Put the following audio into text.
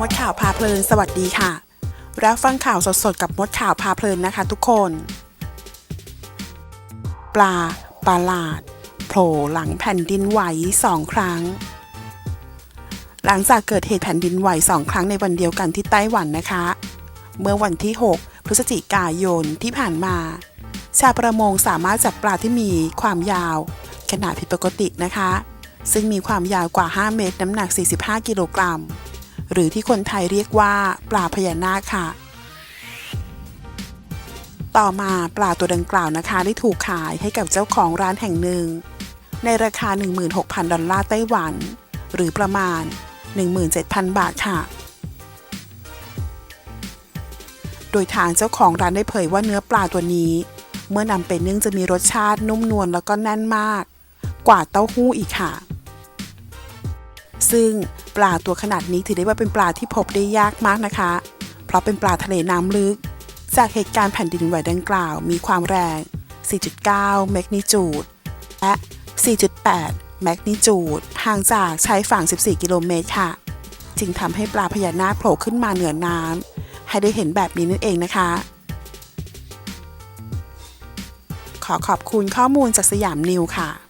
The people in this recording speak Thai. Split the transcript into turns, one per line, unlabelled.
มดข่าวพาเพลิน สวัสดีค่ะ รับฟังข่าวสดๆ กับมดข่าวพาเพลินนะคะทุกคน ปลาประหลาดโผล่หลังแผ่นดินไหวสองครั้ง หลังจากเกิดเหตุแผ่นดินไหวสองครั้งในวันเดียวกันที่ไต้หวันนะคะ เมื่อวันที่ 6 พฤศจิกายนที่ผ่านมา ชาวประมงสามารถจับปลาที่มีความยาว ขนาดผิดปกตินะคะ ซึ่งมีความยาวกว่า 5 เมตร น้ำหนัก 45 กิโลกรัม หรือที่คนไทยเรียกว่าปลาพญานาคค่ะ ต่อมาปลาตัวดังกล่าวนะคะได้ถูกขายให้กับเจ้าของร้านแห่งหนึ่ง ในราคา 16,000 ดอลลาร์ไต้หวัน หรือประมาณ 17,000 บาทค่ะ โดยทางเจ้าของร้านได้เผยว่าเนื้อปลาตัวนี้ เมื่อนำไปนึ่งจะมีรสชาตินุ่มนวลแล้วก็แน่นมาก กว่าเต้าหู้อีกค่ะ ซึ่งปลาตัวขนาดนี้ถือได้ว่าเป็นปลาที่พบได้ยากมากนะคะ เพราะเป็นปลาทะเลน้ำลึก จากเหตุการณ์แผ่นดินไหวดังกล่าวมีความแรง 4.9 แมกนิจูด และ 4.8 แมกนิจูด ห่างจากชายฝั่ง 14 กิโลเมตรค่ะ จึงทำให้ปลาพญานาคโผล่ขึ้นมาเหนือน้ำให้ได้เห็นแบบนี้นั่นเองนะคะ ขอขอบคุณข้อมูลจากสยามนิวค่ะ